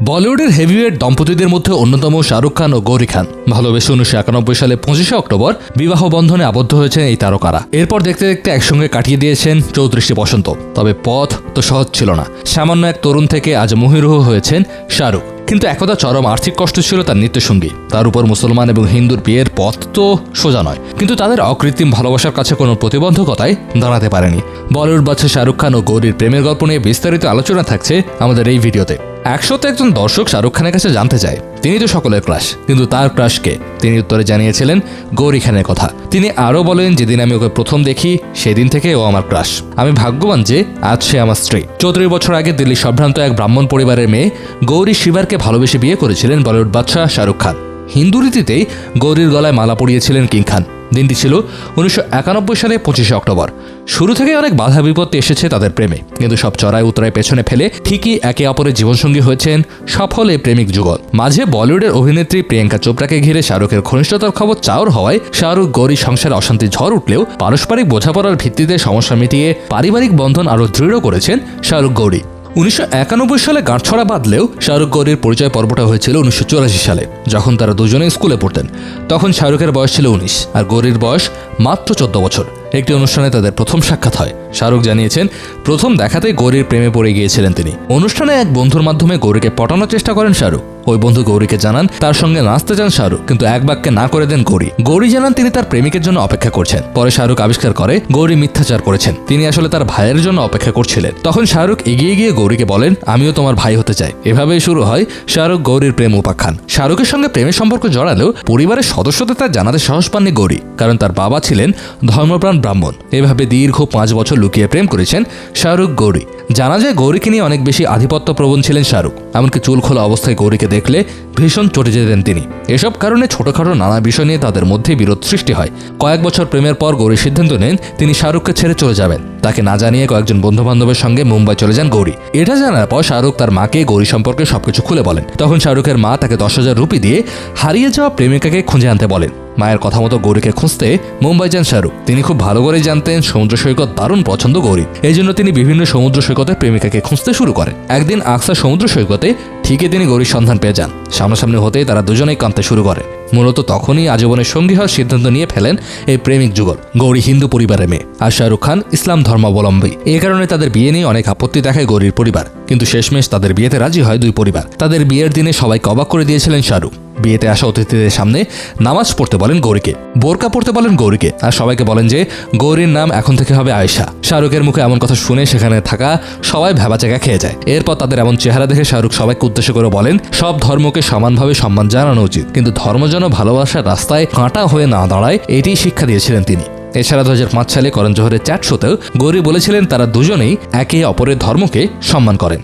বলিউডের হেভিওয়েট দম্পতিদের মধ্যে অন্যতম শাহরুখ খান ও গৌরী খান। ভালোবেসে উনিশশো একানব্বই সালে পঁচিশে অক্টোবর বিবাহ বন্ধনে আবদ্ধ হয়েছেন এই তারকারা। এরপর দেখতে দেখতে একসঙ্গে কাটিয়ে দিয়েছেন চৌত্রিশটি বসন্ত। তবে পথ তো সহজ ছিল না। সামান্য এক তরুণ থেকে আজ মহিরুহ হয়েছেন শাহরুখ। কিন্তু একদা চরম আর্থিক কষ্ট ছিল তার নিত্যসঙ্গী। তার উপর মুসলমান এবং হিন্দুর বিয়ের পথ তো সোজা নয়। কিন্তু তাদের অকৃত্রিম ভালোবাসার কাছে কোনো প্রতিবন্ধকতায় দাঁড়াতে পারেনি। বলিউড বাদশা শাহরুখ খান ও গৌরীর প্রেমের গল্প নিয়ে বিস্তারিত আলোচনা থাকছে আমাদের এই ভিডিওতে। একশোতে একজন দর্শক শাহরুখ খানের কাছে জানতে চায়, তিনি তো সকলের ক্রাশ, কিন্তু তার ক্রাশকে তিনি উত্তরে জানিয়েছিলেন, গৌরী খানের কথা। তিনি আরও বলেন, যেদিন আমি ওকে প্রথম দেখি, সেদিন থেকে ও আমার ক্রাশ। আমি ভাগ্যবান যে, আজ সে আমার স্ত্রী। চৌত্রিশ বছর আগে দিল্লির সম্ভ্রান্ত এক ব্রাহ্মণ পরিবারের মেয়ে গৌরী শিবারকে ভালোবেসে বিয়ে করেছিলেন বলিউড বাদশাহ শাহরুখ খান। হিন্দু রীতিতেই গৌরীর গলায় মালা পরিয়েছিলেন কিং খান। দিনটি ছিল উনিশশো একানব্বই সালে পঁচিশে অক্টোবর। শুরু থেকে অনেক বাধা বিপত্তি এসেছে তাদের প্রেমে। কিন্তু সব চড়াই উতরায় পেছনে ফেলে ঠিকই একে অপরের জীবনসঙ্গী হয়েছেন সফল এই প্রেমিক যুগল। মাঝে বলিউডের অভিনেত্রী প্রিয়াঙ্কা চোপড়াকে ঘিরে শাহরুখের ঘনিষ্ঠতার খবর চাওর হওয়ায় শাহরুখ গৌরী সংসারে অশান্তি ঝড় উঠলেও পারস্পরিক বোঝাপড়ার ভিত্তিতে সমস্যা মিটিয়ে পারিবারিক বন্ধন আরও দৃঢ় করেছেন শাহরুখ গৌরী। উনিশশো একানব্বই সালে গাঁটছড়া বাঁধলেও শাহরুখ গৌরীর পরিচয় পর্বটা হয়েছিল উনিশশো চুরাশি সালে, যখন তারা দুজনে স্কুলে পড়তেন। তখন শাহরুখের বয়স ছিল উনিশ, আর গৌরীর বয়স মাত্র চোদ্দ বছর। একটি অনুষ্ঠানে তাদের প্রথম সাক্ষাৎ হয়। শাহরুখ জানিয়েছেন, প্রথম দেখাতেই গৌরীর প্রেমে পড়ে গিয়েছিলেন তিনি। অনুষ্ঠানে এক বন্ধুর মাধ্যমে গৌরীকে পটানোর চেষ্টা করেন শাহরুখ। ওই বন্ধু গৌরীকে জানান, তার সঙ্গে নাচতে চান শাহরুখ, কিন্তু এক বাক্যে না করে দেন গৌরী। গৌরী জানান, তিনি তার প্রেমিকের জন্য অপেক্ষা করছেন। পরে শাহরুখ আবিষ্কার করে, গৌরী মিথ্যাচার করেছেন। তিনি আসলে তার ভাইয়ের জন্য অপেক্ষা করছিলেন। তখন শাহরুখ এগিয়ে গিয়ে গৌরীকে বলেন, আমিও তোমার ভাই হতে চাই। এভাবেই শুরু হয় শাহরুখ গৌরীর প্রেম উপাখ্যান। শাহরুখের সঙ্গে প্রেমের সম্পর্ক জড়ালেও পরিবারের সদস্যদের তার জানাতে সাহস পাননি গৌরী, কারণ তার বাবা ছিলেন ধর্মপ্রাণ ব্রাহ্মণ। এভাবে দীর্ঘ পাঁচ বছর লুকিয়ে প্রেম করেছেন শাহরুখ গৌরী। জানা যায় গৌরীকে নিয়ে অনেক বেশি আধিপত্য প্রবণ ছিলেন শাহরুখ। এমনকি চুল খোলা অবস্থায় গৌরীকে দেখলে ভীষণ চটে যেতেন তিনি। এসব কারণে ছোটখাটো নানা বিষয় নিয়ে তাদের মধ্যে বিরোধ সৃষ্টি হয়। কয়েক বছর প্রেমের পর গৌরী সিদ্ধান্ত নেন তিনি শাহরুখকে ছেড়ে চলে যাবেন। তাকে না জানিয়ে কয়েকজন বন্ধু বান্ধবের সঙ্গে মুম্বাই চলে যান গৌরী। এটা জানার পর শাহরুখ তার মাকে গৌরী সম্পর্কে সবকিছু খুলে বলেন। তখন শাহরুখের মা তাকে দশ হাজার রুপি দিয়ে হারিয়ে যাওয়া প্রেমিকাকে খুঁজে আনতে বলেন। মায়ের কথা মতো গৌরীকে খুঁজতে মুম্বাই যান শাহরুখ। তিনি খুব ভালো করেই জানতেন সমুদ্র সৈকত দারুণ পছন্দ গৌরী। এই জন্য তিনি বিভিন্ন সমুদ্র সৈকতে প্রেমিকাকে খুঁজতে শুরু করেন। একদিন আকসা সমুদ্র সৈকতে ঠিকই তিনি গৌরীর সন্ধান পেয়ে যান। সামনাসামনি হতেই তারা দুজনেই কাঁদতে শুরু করে। মূলত তখনই আজীবনের সঙ্গী হওয়ার সিদ্ধান্ত নিয়ে ফেলেন এই প্রেমিক যুগল, গৌরী হিন্দু পরিবারের মেয়ে আর শাহরুখ খান ইসলাম ধর্মাবলম্বী। এ কারণে তাদের বিয়ে নিয়ে অনেক আপত্তি দেখায় গৌরীর পরিবার। কিন্তু শেষমেশ তাদের বিয়েতে রাজি হয় দুই পরিবার। তাদের বিয়ের দিনে সবাইকে অবাক করে দিয়েছিলেন শাহরুখ। বিয়েতে আসা অতিথিদের সামনে নামাজ পড়তে বলেন গৌরীকে, বোরকা পড়তে বলেন গৌরীকে, আর সবাইকে বলেন যে, গৌরীর নাম এখন থেকে হবে আয়েশা। শাহরুখের মুখে এমন কথা শুনে সেখানে থাকা সবাই ভেবাচাকা খেয়ে যায়। এরপর তাদের এমন চেহারা দেখে শাহরুখ সবাইকে উদ্দেশ্য করে বলেন, সব ধর্মকে সমানভাবে সম্মান জানানো উচিত, কিন্তু ধর্ম যেন ভালোবাসার রাস্তায় কাঁটা হয়ে না দাঁড়ায়, এটিই শিক্ষা দিয়েছিলেন তিনি। এছাড়া দু হাজার পাঁচ সালে করণ জোহরের চ্যাট শোতেও গৌরী বলেছিলেন, তারা দুজনেই একে অপরের ধর্মকে সম্মান করেন।